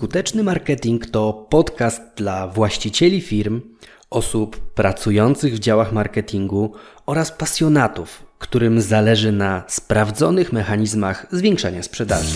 Skuteczny marketing to podcast dla właścicieli firm, osób pracujących w działach marketingu oraz pasjonatów, którym zależy na sprawdzonych mechanizmach zwiększania sprzedaży.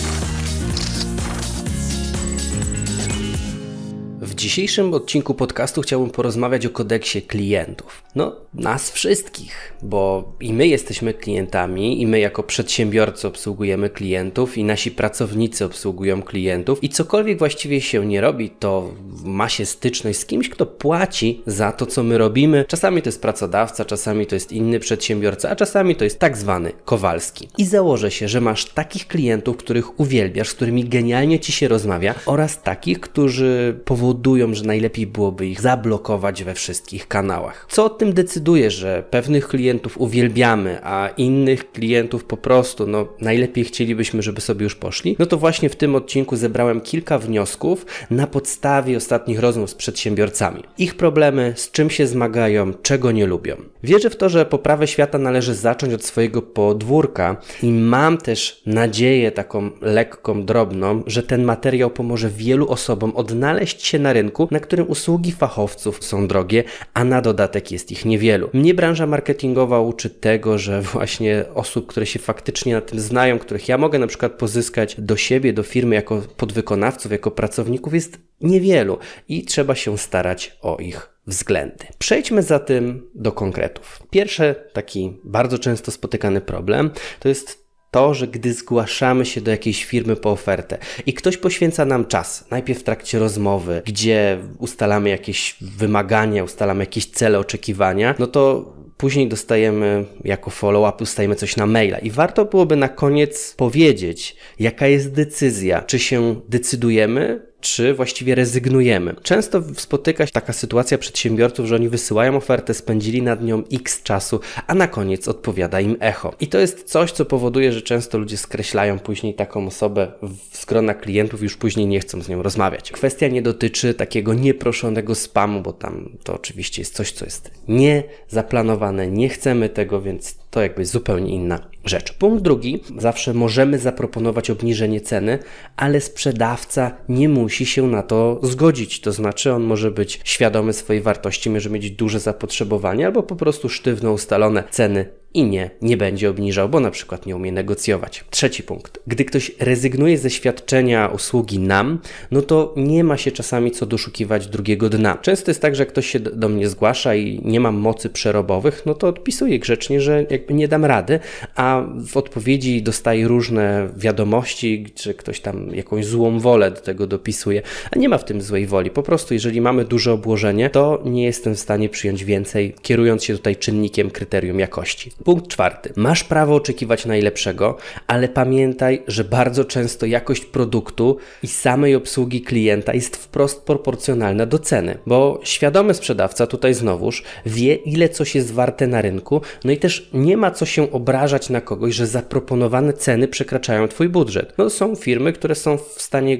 Dzisiejszym odcinku podcastu chciałbym porozmawiać o kodeksie klientów. No, nas wszystkich, bo i my jesteśmy klientami, i my jako przedsiębiorcy obsługujemy klientów, i nasi pracownicy obsługują klientów, i cokolwiek właściwie się nie robi, to ma się styczność z kimś, kto płaci za to, co my robimy. Czasami to jest pracodawca, czasami to jest inny przedsiębiorca, a czasami to jest tak zwany Kowalski. I założę się, że masz takich klientów, których uwielbiasz, z którymi genialnie ci się rozmawia, oraz takich, którzy powodują, że najlepiej byłoby ich zablokować we wszystkich kanałach. Co o tym decyduje, że pewnych klientów uwielbiamy, a innych klientów po prostu, no najlepiej chcielibyśmy, żeby sobie już poszli? No to właśnie w tym odcinku zebrałem kilka wniosków na podstawie ostatnich rozmów z przedsiębiorcami. Ich problemy, z czym się zmagają, czego nie lubią. Wierzę w to, że poprawę świata należy zacząć od swojego podwórka i mam też nadzieję taką lekką, drobną, że ten materiał pomoże wielu osobom odnaleźć się na rynku, na którym usługi fachowców są drogie, a na dodatek jest ich niewielu. Mnie branża marketingowa uczy tego, że właśnie osób, które się faktycznie na tym znają, których ja mogę na przykład pozyskać do siebie, do firmy jako podwykonawców, jako pracowników jest niewielu i trzeba się starać o ich względy. Przejdźmy zatem do konkretów. Pierwszy taki bardzo często spotykany problem to jest to, że gdy zgłaszamy się do jakiejś firmy po ofertę i ktoś poświęca nam czas, najpierw w trakcie rozmowy, gdzie ustalamy jakieś wymagania, ustalamy jakieś cele, oczekiwania, no to później dostajemy jako follow-up, dostajemy coś na maila. I warto byłoby na koniec powiedzieć, jaka jest decyzja, czy się decydujemy, czy właściwie rezygnujemy. Często spotyka się taka sytuacja przedsiębiorców, że oni wysyłają ofertę, spędzili nad nią x czasu, a na koniec odpowiada im echo. I to jest coś, co powoduje, że często ludzie skreślają później taką osobę z grona klientów, już później nie chcą z nią rozmawiać. Kwestia nie dotyczy takiego nieproszonego spamu, bo tam to oczywiście jest coś, co jest niezaplanowane, nie chcemy tego, więc to jakby zupełnie inna rzecz. Punkt drugi, zawsze możemy zaproponować obniżenie ceny, ale sprzedawca nie musi się na to zgodzić. To znaczy, on może być świadomy swojej wartości, może mieć duże zapotrzebowanie, albo po prostu sztywno ustalone ceny i nie, nie będzie obniżał, bo na przykład nie umie negocjować. Trzeci punkt. Gdy ktoś rezygnuje ze świadczenia usługi nam, no to nie ma się czasami co doszukiwać drugiego dna. Często jest tak, że ktoś się do mnie zgłasza i nie mam mocy przerobowych, no to odpisuję grzecznie, że jakby nie dam rady, a w odpowiedzi dostaję różne wiadomości, czy ktoś tam jakąś złą wolę do tego dopisuje, a nie ma w tym złej woli. Po prostu, jeżeli mamy duże obłożenie, to nie jestem w stanie przyjąć więcej, kierując się tutaj czynnikiem kryterium jakości. Punkt czwarty. Masz prawo oczekiwać najlepszego, ale pamiętaj, że bardzo często jakość produktu i samej obsługi klienta jest wprost proporcjonalna do ceny, bo świadomy sprzedawca tutaj znowuż wie, ile coś jest warte na rynku, no i też nie ma co się obrażać na kogoś, że zaproponowane ceny przekraczają Twój budżet. No są firmy, które są w stanie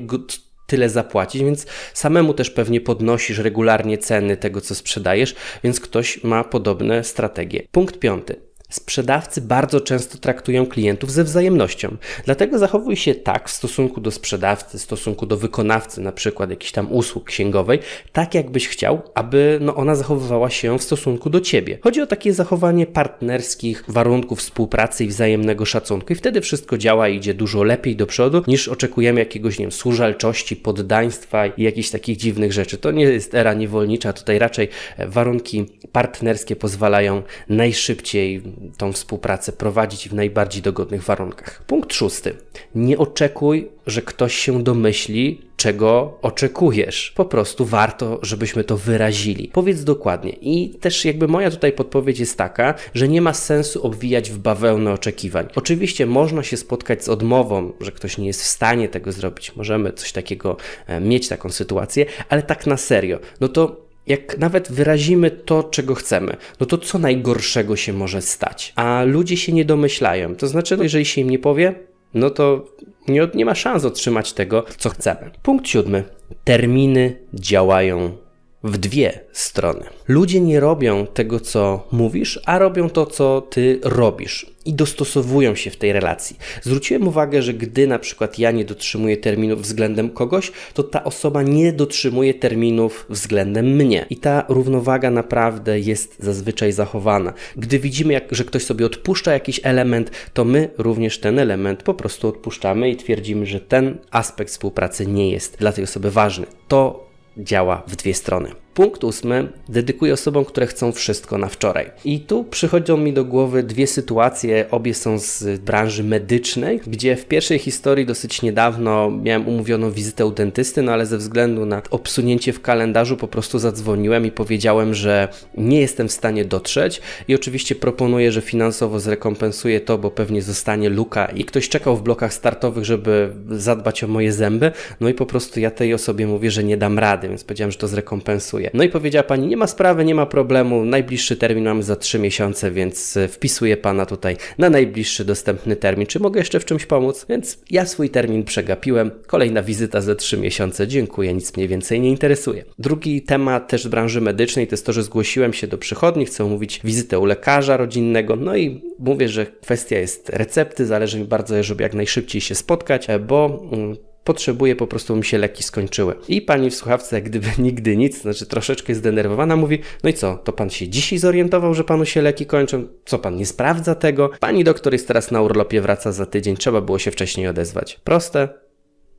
tyle zapłacić, więc samemu też pewnie podnosisz regularnie ceny tego, co sprzedajesz, więc ktoś ma podobne strategie. Punkt piąty. Sprzedawcy bardzo często traktują klientów ze wzajemnością. Dlatego zachowuj się tak w stosunku do sprzedawcy, w stosunku do wykonawcy, na przykład jakichś tam usług księgowej, tak jakbyś chciał, aby no, ona zachowywała się w stosunku do ciebie. Chodzi o takie zachowanie partnerskich warunków współpracy i wzajemnego szacunku i wtedy wszystko działa i idzie dużo lepiej do przodu niż oczekujemy jakiegoś, nie wiem, służalczości, poddaństwa i jakichś takich dziwnych rzeczy. To nie jest era niewolnicza, tutaj raczej warunki partnerskie pozwalają najszybciej tą współpracę prowadzić w najbardziej dogodnych warunkach. Punkt szósty. Nie oczekuj, że ktoś się domyśli, czego oczekujesz. Po prostu warto, żebyśmy to wyrazili. Powiedz dokładnie. I też jakby moja tutaj podpowiedź jest taka, że nie ma sensu obwijać w bawełnę oczekiwań. Oczywiście można się spotkać z odmową, że ktoś nie jest w stanie tego zrobić. Możemy coś takiego e, mieć taką sytuację, ale tak na serio. No to jak nawet wyrazimy to, czego chcemy, no to co najgorszego się może stać? A ludzie się nie domyślają. To znaczy, no jeżeli się im nie powie, no to nie, nie ma szans otrzymać tego, co chcemy. Punkt siódmy. Terminy działają w dwie strony. Ludzie nie robią tego, co mówisz, a robią to, co ty robisz. I dostosowują się w tej relacji. Zwróciłem uwagę, że gdy na przykład ja nie dotrzymuję terminów względem kogoś, to ta osoba nie dotrzymuje terminów względem mnie. I ta równowaga naprawdę jest zazwyczaj zachowana. Gdy widzimy, jak, że ktoś sobie odpuszcza jakiś element, to my również ten element po prostu odpuszczamy i twierdzimy, że ten aspekt współpracy nie jest dla tej osoby ważny. To działa w dwie strony. Punkt ósmy dedykuję osobom, które chcą wszystko na wczoraj. I tu przychodzą mi do głowy dwie sytuacje, obie są z branży medycznej, gdzie w pierwszej historii dosyć niedawno miałem umówioną wizytę u dentysty, no ale ze względu na obsunięcie w kalendarzu po prostu zadzwoniłem i powiedziałem, że nie jestem w stanie dotrzeć i oczywiście proponuję, że finansowo zrekompensuję to, bo pewnie zostanie luka i ktoś czekał w blokach startowych, żeby zadbać o moje zęby, no i po prostu ja tej osobie mówię, że nie dam rady, więc powiedziałem, że to zrekompensuję. No i powiedziała pani, nie ma sprawy, nie ma problemu, najbliższy termin mamy za 3 miesiące, więc e, wpisuję pana tutaj na najbliższy dostępny termin. Czy mogę jeszcze w czymś pomóc? Więc ja swój termin przegapiłem. Kolejna wizyta za 3 miesiące, dziękuję, nic mnie więcej nie interesuje. Drugi temat też z branży medycznej to jest to, że zgłosiłem się do przychodni, chcę umówić wizytę u lekarza rodzinnego, no i mówię, że kwestia jest recepty, zależy mi bardzo, żeby jak najszybciej się spotkać, e, bo mm, potrzebuję, po prostu mi się leki skończyły. I pani w słuchawce, jak gdyby nigdy nic, znaczy troszeczkę zdenerwowana, mówi: No i co, to pan się dzisiaj zorientował, że panu się leki kończą? Co pan nie sprawdza tego? Pani doktor jest teraz na urlopie, wraca za tydzień, trzeba było się wcześniej odezwać. Proste,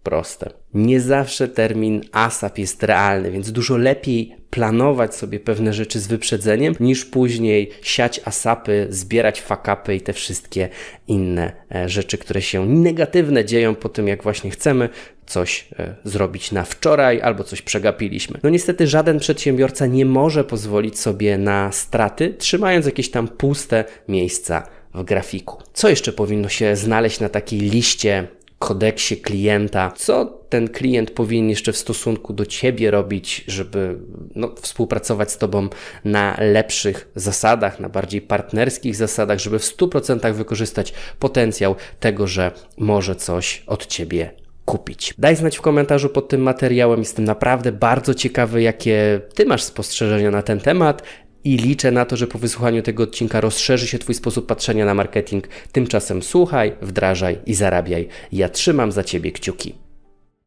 proste. Nie zawsze termin ASAP jest realny, więc dużo lepiej planować sobie pewne rzeczy z wyprzedzeniem, niż później siać asapy, zbierać fakapy i te wszystkie inne e, rzeczy, które się negatywne dzieją po tym, jak właśnie chcemy coś e, zrobić na wczoraj albo coś przegapiliśmy. No niestety żaden przedsiębiorca nie może pozwolić sobie na straty, trzymając jakieś tam puste miejsca w grafiku. Co jeszcze powinno się znaleźć na takiej liście kodeksie klienta, co ten klient powinien jeszcze w stosunku do ciebie robić, żeby no, współpracować z tobą na lepszych zasadach, na bardziej partnerskich zasadach, żeby w 100% wykorzystać potencjał tego, że może coś od ciebie kupić. Daj znać w komentarzu pod tym materiałem. Jestem naprawdę bardzo ciekawy, jakie ty masz spostrzeżenia na ten temat i liczę na to, że po wysłuchaniu tego odcinka rozszerzy się Twój sposób patrzenia na marketing. Tymczasem słuchaj, wdrażaj i zarabiaj. Ja trzymam za Ciebie kciuki.